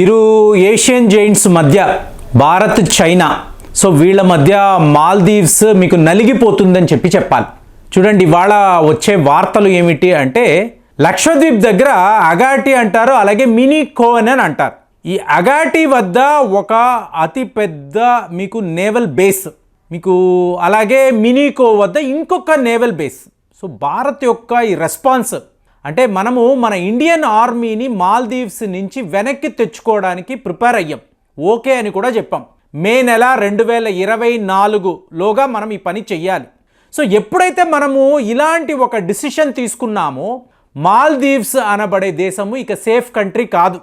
ఇరు Asian Giants మధ్య Bharat China. So వీళ్ళ మధ్య మాల్దీవ్స్ మీకు నలిగిపోతుందని చెప్పి చెప్పాలి. చూడండి ఇవాళ వచ్చే వార్తలు ఏమిటి అంటే లక్షద్వీప్ దగ్గర అగాటి అంటారు అలాగే మినీ కోవెన్ అని అంటారు. ఈ అగాటి వద్ద ఒక అతి పెద్ద మీకు నేవల్ బేస్ మీకు అలాగే మినీకో వద్ద ఇంకొక నేవల్ బేస్. సో భారత్ యొక్క ఈ రెస్పాన్స్ అంటే మనము మన ఇండియన్ ఆర్మీని మాల్దీవ్స్ నుంచి వెనక్కి తెచ్చుకోవడానికి ప్రిపేర్ అయ్యాం. ఓకే అని కూడా చెప్పాం. మే నెల రెండు వేల ఇరవై నాలుగులోగా మనం ఈ పని చెయ్యాలి. సో ఎప్పుడైతే మనము ఇలాంటి ఒక డిసిషన్ తీసుకున్నామో మాల్దీవ్స్ అనబడే దేశము ఇక సేఫ్ కంట్రీ కాదు.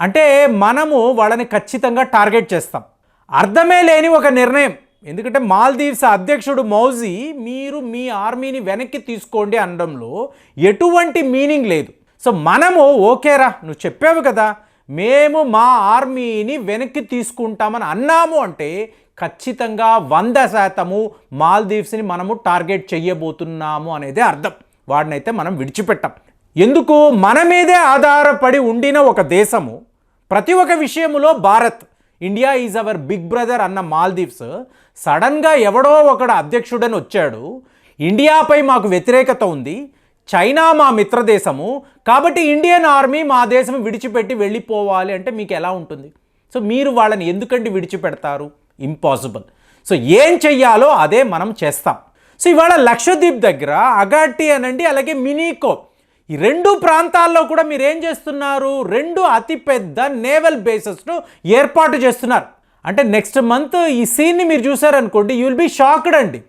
అంటే మనము వాళ్ళని ఖచ్చితంగా టార్గెట్ చేస్తాం. అర్థమే లేని ఒక నిర్ణయం. ఎందుకంటే మాల్దీవ్స్ అధ్యక్షుడు మౌజీ మీరు మీ ఆర్మీని వెనక్కి తీసుకోండి అనడంలో ఎటువంటి మీనింగ్ లేదు. సో మనము ఓకేరా నువ్వు చెప్పావు కదా మేము మా ఆర్మీని వెనక్కి తీసుకుంటామని అన్నాము అంటే ఖచ్చితంగా వంద శాతము మాల్దీవ్స్ని మనము టార్గెట్ చేయబోతున్నాము అనేది అర్థం. వాడినైతే మనం విడిచిపెట్టాం. ఎందుకు? మన మీదే ఆధారపడి ఉండిన ఒక దేశము ప్రతి ఒక్క విషయములో Bharat India is our big brother అన్న మాల్దీవ్స్ సడన్గా ఎవడో ఒకడు అధ్యక్షుడని వచ్చాడు. ఇండియాపై మాకు వ్యతిరేకత ఉంది. చైనా మా మిత్రదేశము. కాబట్టి ఇండియన్ ఆర్మీ మా దేశం విడిచిపెట్టి వెళ్ళిపోవాలి అంటే మీకు ఎలా ఉంటుంది? సో మీరు వాళ్ళని ఎందుకండి విడిచిపెడతారు? ఇంపాసిబుల్ సో ఏం చెయ్యాలో అదే మనం చేస్తాం. సో ఇవాళ లక్షద్వీప్ దగ్గర అగాటి అనండి అలాగే మినీకోప్ ఈ రెండు ప్రాంతాల్లో కూడా మీరు ఏం చేస్తున్నారు? రెండు అతిపెద్ద నేవల్ బేసెస్ను ఏర్పాటు చేస్తున్నారు. అంటే నెక్స్ట్ మంత్ ఈ సీన్ని మీరు చూసారనుకోండి యూ విల్ బీ షాక్డ్ అండి.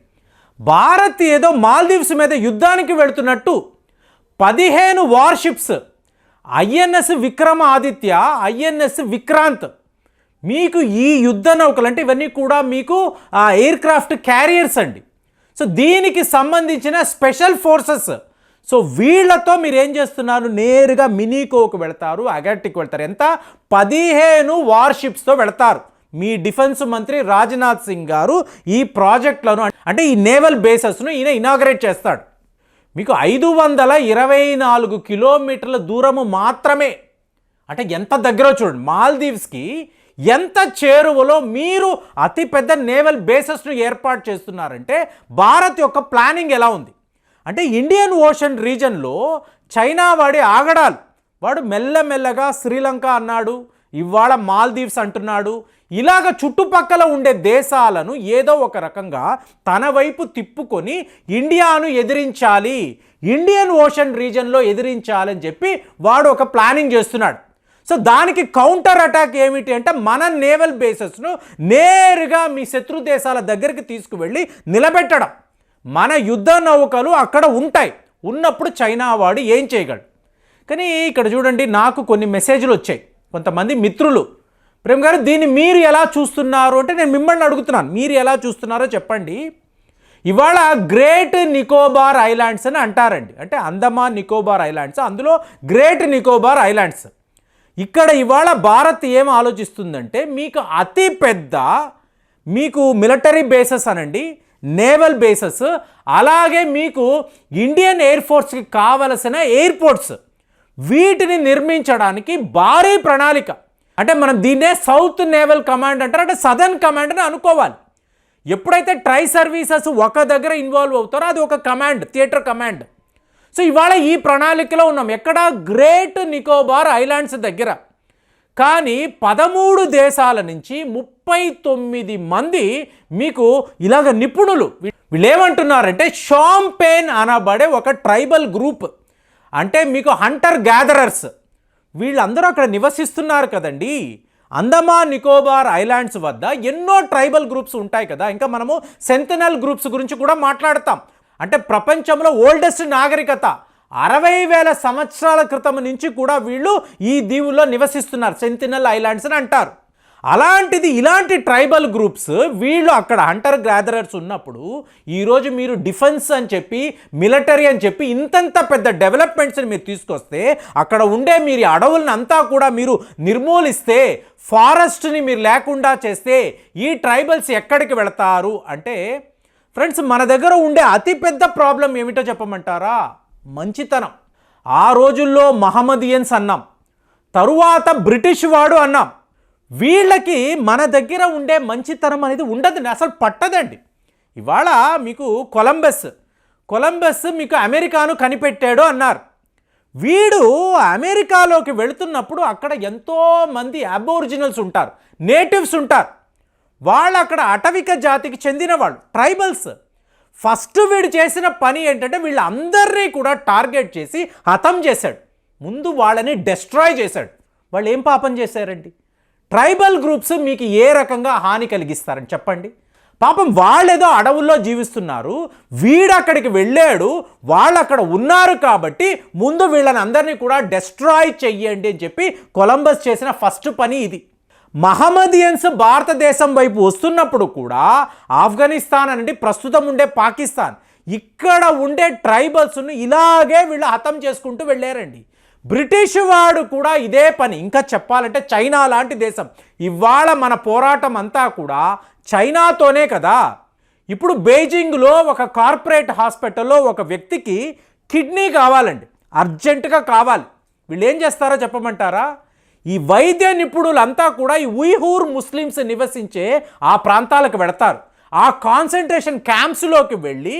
భారత్ ఏదో మాల్దీవ్స్ మీద యుద్ధానికి వెళుతున్నట్టు. పదిహేను warships INS Vikramaditya INS Vikrant. మీకు ఈ యుద్ధ నౌకలు అంటే ఇవన్నీ కూడా మీకు ఎయిర్ క్రాఫ్ట్ క్యారియర్స్ అండి. సో దీనికి సంబంధించిన స్పెషల్ ఫోర్సెస్ సో వీళ్ళతో మీరు ఏం చేస్తున్నారు? నేరుగా మినీకోకు వెళతారు అగట్టికి వెళ్తారు. ఎంత? పదిహేను వార్షిప్స్తో వెళతారు. మీ డిఫెన్స్ మంత్రి రాజ్నాథ్ సింగ్ గారు ఈ ప్రాజెక్టులను అంటే ఈ నేవల్ బేసెస్ను ఈయన ఇనాగరేట్ చేస్తాడు. మీకు ఐదు వందల ఇరవై నాలుగు కిలోమీటర్ల దూరము మాత్రమే. అంటే ఎంత దగ్గర చూడండి. మాల్దీవ్స్కి ఎంత చేరువలో మీరు అతిపెద్ద నేవల్ బేసెస్ను ఏర్పాటు చేస్తున్నారంటే భారత్ యొక్క ప్లానింగ్ ఎలా ఉంది? అంటే ఇండియన్ ఓషన్ రీజన్లో చైనా వాడి ఆగడాలు. వాడు మెల్లమెల్లగా శ్రీలంక అన్నాడు ఇవాళ మాల్దీవ్స్ అంటున్నాడు ఇలాగ చుట్టుపక్కల ఉండే దేశాలను ఏదో ఒక రకంగా తన వైపు తిప్పుకొని ఇండియాను ఎదిరించాలి ఇండియన్ ఓషన్ రీజన్లో ఎదిరించాలని చెప్పి వాడు ఒక ప్లానింగ్ చేస్తున్నాడు. సో దానికి కౌంటర్ అటాక్ ఏమిటి అంటే మన నేవల్ బేసెస్ను నేరుగా మీ శత్రు దేశాల దగ్గరికి తీసుకువెళ్ళి నిలబెట్టడం. మన యుద్ధ నౌకలు అక్కడ ఉంటాయి. ఉన్నప్పుడు చైనా వాడు ఏం చేయగలడు? కానీ ఇక్కడ చూడండి నాకు కొన్ని మెసేజ్లు వచ్చాయి. కొంతమంది మిత్రులు ప్రేమ్ గారు దీన్ని మీరు ఎలా చూస్తున్నారు అంటే నేను మిమ్మల్ని అడుగుతున్నాను. మీరు ఎలా చూస్తున్నారో చెప్పండి. ఇవాళ గ్రేట్ నికోబార్ ఐలాండ్స్ అని అంటారండి. అంటే అండమాన్ నికోబార్ ఐలాండ్స్ అందులో గ్రేట్ నికోబార్ ఐలాండ్స్. ఇక్కడ ఇవాళ భారత్ ఏం ఆలోచిస్తుందంటే మీకు అతి పెద్ద మీకు మిలిటరీ బేసెస్ అనండి నేవల్ బేసెస్ అలాగే మీకు ఇండియన్ ఎయిర్ ఫోర్స్కి కావలసిన ఎయిర్పోర్ట్స్. వీటిని నిర్మించడానికి భారీ ప్రణాళిక. అంటే మనం దీన్నే సౌత్ నేవల్ కమాండ్ అంటారు అంటే సదర్న్ కమాండ్ అని అనుకోవాలి. ఎప్పుడైతే ట్రై సర్వీసెస్ ఒక దగ్గర ఇన్వాల్వ్ అవుతారో అది ఒక కమాండ్ థియేటర్ కమాండ్. సో ఇవాళ ఈ ప్రణాళికలో ఉన్నాం. ఎక్కడ గ్రేట్ నికోబార్ ఐలాండ్స్ దగ్గర. కానీ పదమూడు దేశాల నుంచి ముప్పై తొమ్మిది మంది మీకు ఇలాగ నిపుణులు. వీళ్ళు ఏమంటున్నారంటే షాంపేన్ అనబడే ఒక ట్రైబల్ గ్రూప్. అంటే మీకు హంటర్ గ్యాదరర్స్. వీళ్ళందరూ అక్కడ నివసిస్తున్నారు కదండి. అండమాన్ నికోబార్ ఐలాండ్స్ వద్ద ఎన్నో ట్రైబల్ గ్రూప్స్ ఉంటాయి కదా. ఇంకా మనము సెంతనల్ గ్రూప్స్ గురించి కూడా మాట్లాడతాం. అంటే ప్రపంచంలో ఓల్డెస్ట్ నాగరికత. అరవై వేల సంవత్సరాల క్రితం నుంచి కూడా వీళ్ళు ఈ దీవుల్లో నివసిస్తున్నారు. సెంతినల్ ఐలాండ్స్ అని అంటారు. అలాంటిది ఇలాంటి ట్రైబల్ గ్రూప్స్ వీళ్ళు అక్కడ హంటర్ గ్యాదరర్స్ ఉన్నప్పుడు ఈరోజు మీరు డిఫెన్స్ అని చెప్పి మిలిటరీ అని చెప్పి ఇంతంత పెద్ద డెవలప్మెంట్స్ని మీరు తీసుకొస్తే అక్కడ ఉండే మీరు అడవులను అంతా కూడా మీరు నిర్మూలిస్తే ఫారెస్ట్ని మీరు లేకుండా చేస్తే ఈ ట్రైబల్స్ ఎక్కడికి వెళతారు? అంటే ఫ్రెండ్స్ మన దగ్గర ఉండే అతిపెద్ద ప్రాబ్లం ఏమిటో చెప్పమంటారా? మంచితనం. ఆ రోజుల్లో మహమ్మదియన్స్ అన్నాం తరువాత బ్రిటిష్ వాడు అన్నాం. వీళ్ళకి మన దగ్గర ఉండే మంచితనం అనేది ఉండదండి అసలు పట్టదండి. ఇవాళ మీకు కొలంబస్ కొలంబస్ మీకు అమెరికాను కనిపెట్టాడు అన్నారు. వీడు అమెరికాలోకి వెళుతున్నప్పుడు అక్కడ ఎంతోమంది అబోరిజినల్స్ ఉంటారు నేటివ్స్ ఉంటారు. వాళ్ళు అక్కడ అటవిక జాతికి చెందిన వాళ్ళు ట్రైబల్స్. ఫస్ట్ వీడు చేసిన పని ఏంటంటే వీళ్ళందరినీ కూడా టార్గెట్ చేసి హతం చేశాడు. ముందు వాళ్ళని డెస్ట్రాయ్ చేశాడు. వాళ్ళు ఏం పాపం చేశారండి? ట్రైబల్ గ్రూప్స్ మీకు ఏ రకంగా హాని కలిగిస్తారని చెప్పండి. పాపం వాళ్ళేదో అడవుల్లో జీవిస్తున్నారు. వీడు అక్కడికి వెళ్ళాడు. వాళ్ళు అక్కడ ఉన్నారు కాబట్టి ముందు వీళ్ళని అందరినీ కూడా డెస్ట్రాయ్ చెయ్యండి అని చెప్పి కొలంబస్ చేసిన ఫస్ట్ పని ఇది. మహమ్మదియన్స్ భారతదేశం వైపు వస్తున్నప్పుడు కూడా ఆఫ్ఘనిస్తాన్ అనేది ప్రస్తుతం ఉండే పాకిస్తాన్. ఇక్కడ ఉండే ట్రైబల్స్ను ఇలాగే వీళ్ళు హతం చేసుకుంటూ వెళ్ళారండి. బ్రిటిష్ వాడు కూడా ఇదే పని. ఇంకా చెప్పాలంటే చైనా లాంటి దేశం. ఇవాళ మన పోరాటం అంతా కూడా చైనాతోనే కదా. ఇప్పుడు బీజింగ్లో ఒక కార్పొరేట్ హాస్పిటల్లో ఒక వ్యక్తికి కిడ్నీ కావాలండి. అర్జెంటుగా కావాలి. వీళ్ళు ఏం చేస్తారో చెప్పమంటారా? ఈ వైద్య నిపుణులంతా కూడా ఈ ఉయ్హూర్ ముస్లిమ్స్ నివసించే ఆ ప్రాంతాలకు వెడతారు. ఆ కాన్సన్ట్రేషన్ క్యాంప్స్లోకి వెళ్ళి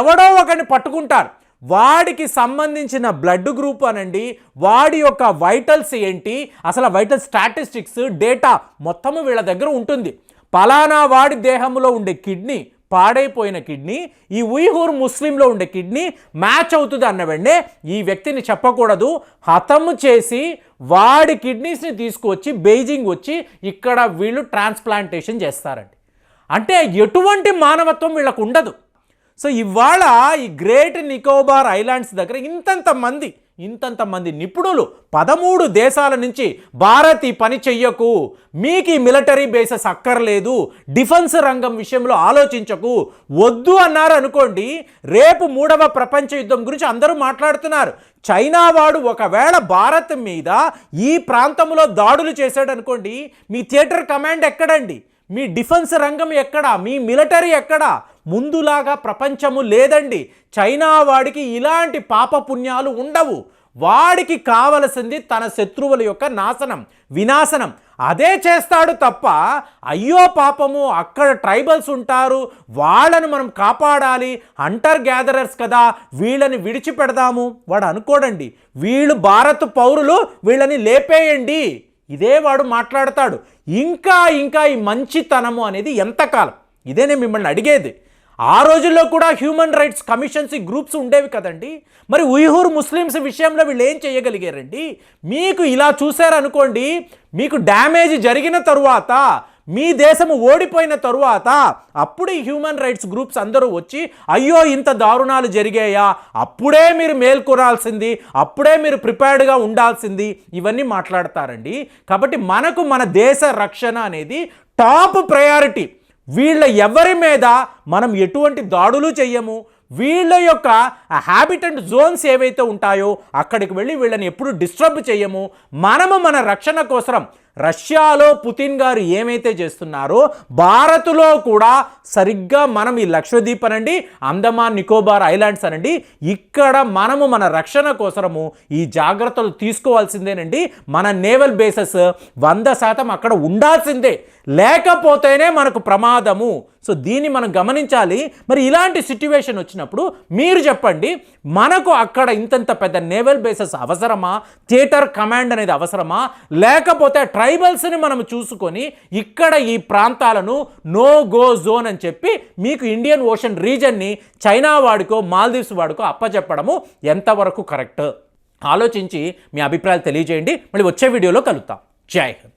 ఎవడో ఒకరిని పట్టుకుంటారు. వాడికి సంబంధించిన బ్లడ్ గ్రూప్ అనండి వాడి యొక్క వైటల్స్ ఏంటి అసలు వైటల్ స్టాటిస్టిక్స్ డేటా మొత్తము వీళ్ళ దగ్గర ఉంటుంది. పలానా వాడి దేహంలో ఉండే కిడ్నీ పాడైపోయిన కిడ్నీ ఈ ఉయ్హూర్ ముస్లింలో ఉండే కిడ్నీ మ్యాచ్ అవుతుంది అన్న వెంటనే ఈ వ్యక్తిని చెప్పకూడదు. హతము చేసి వాడి కిడ్నీస్ని తీసుకువచ్చి బెయిజింగ్ వచ్చి ఇక్కడ వీళ్ళు ట్రాన్స్ప్లాంటేషన్ చేస్తారండి. అంటే ఎటువంటి మానవత్వం వీళ్ళకు ఉండదు. సో ఇవాళ ఈ గ్రేట్ నికోబార్ ఐలాండ్స్ దగ్గర ఇంతంత మంది ఇంతంత మంది నిపుణులు పదమూడు దేశాల నుంచి భారత్ ఈ పని చెయ్యకు మీకు ఈ మిలిటరీ బేసెస్ అక్కర్లేదు డిఫెన్స్ రంగం విషయంలో ఆలోచించకు వద్దు అన్నారు అనుకోండి రేపు మూడవ ప్రపంచ యుద్ధం గురించి అందరూ మాట్లాడుతున్నారు. చైనా వాడు ఒకవేళ భారత్ మీద ఈ ప్రాంతంలో దాడులు చేశాడు అనుకోండి మీ థియేటర్ కమాండ్ ఎక్కడండి? మీ డిఫెన్స్ రంగం ఎక్కడా? మీ మిలిటరీ ఎక్కడా? ముందులాగా ప్రపంచము లేదండి. చైనా వాడికి ఇలాంటి పాపపుణ్యాలు ఉండవు. వాడికి కావలసింది తన శత్రువుల యొక్క నాశనం వినాశనం. అదే చేస్తాడు తప్ప అయ్యో పాపము అక్కడ ట్రైబల్స్ ఉంటారు వాళ్ళను మనం కాపాడాలి హంటర్ గ్యాదరర్స్ కదా వీళ్ళని విడిచిపెడదాము. వాడు అనుకోడండి వీళ్ళు భారత్ పౌరులు వీళ్ళని లేపేయండి. ఇదే వాడు మాట్లాడతాడు. ఇంకా ఇంకా ఈ మంచితనము అనేది ఎంతకాలం? ఇదే నేను మిమ్మల్ని అడిగేది. ఆ రోజుల్లో కూడా హ్యూమన్ రైట్స్ కమిషన్స్ ఈ గ్రూప్స్ ఉండేవి కదండి. మరి ఉయ్హూర్ ముస్లిమ్స్ విషయంలో వీళ్ళు ఏం చేయగలిగారండి? మీకు ఇలా చూశారనుకోండి మీకు డ్యామేజ్ జరిగిన తరువాత మీ దేశము ఓడిపోయిన తరువాత అప్పుడు ఈ హ్యూమన్ రైట్స్ గ్రూప్స్ అందరూ వచ్చి అయ్యో ఇంత దారుణాలు జరిగాయా? అప్పుడే మీరు మేల్కొనాల్సింది అప్పుడే మీరు ప్రిపేర్డ్గా ఉండాల్సింది. ఇవన్నీ మాట్లాడతారండి. కాబట్టి మనకు మన దేశ రక్షణ అనేది టాప్ ప్రయారిటీ వీళ్ళ ఎవరి మీద మనం ఎటువంటి దాడులు చెయ్యము? వీళ్ళ యొక్క హ్యాబిటెంట్ జోన్స్ ఏవైతే ఉంటాయో అక్కడికి వెళ్ళి వీళ్ళని ఎప్పుడు డిస్టర్బ్ చేయము మనము మన రక్షణ కోసం రష్యాలో పుతిన్ గారు ఏమైతే చేస్తున్నారో భారత్లో కూడా సరిగ్గా మనం ఈ లక్షద్వీప్ అనండి అండమాన్ నికోబార్ ఐలాండ్స్ అనండి ఇక్కడ మనము మన రక్షణ కోసము ఈ జాగ్రత్తలు తీసుకోవాల్సిందేనండి. మన నేవల్ బేసెస్ వంద శాతం అక్కడ ఉండాల్సిందే. లేకపోతేనే మనకు ప్రమాదము. సో దీన్ని మనం గమనించాలి. మరి ఇలాంటి సిట్యువేషన్ వచ్చినప్పుడు మీరు చెప్పండి మనకు అక్కడ ఇంతంత పెద్ద నేవల్ బేసెస్ అవసరమా? థియేటర్ కమాండ్ అనేది అవసరమా? లేకపోతే ట్రై ట్రైబల్స్ని మనం చూసుకొని ఇక్కడ ఈ ప్రాంతాలను నో గో జోన్ అని చెప్పి మీకు ఇండియన్ ఓషన్ రీజన్ని చైనా వాడికో మాల్దీవ్స్ వాడికో అప్పచెప్పడము ఎంతవరకు కరెక్ట్? ఆలోచించి మీ అభిప్రాయాలు తెలియజేయండి. మళ్ళీ వచ్చే వీడియోలో కలుద్దాం. జై హింద్.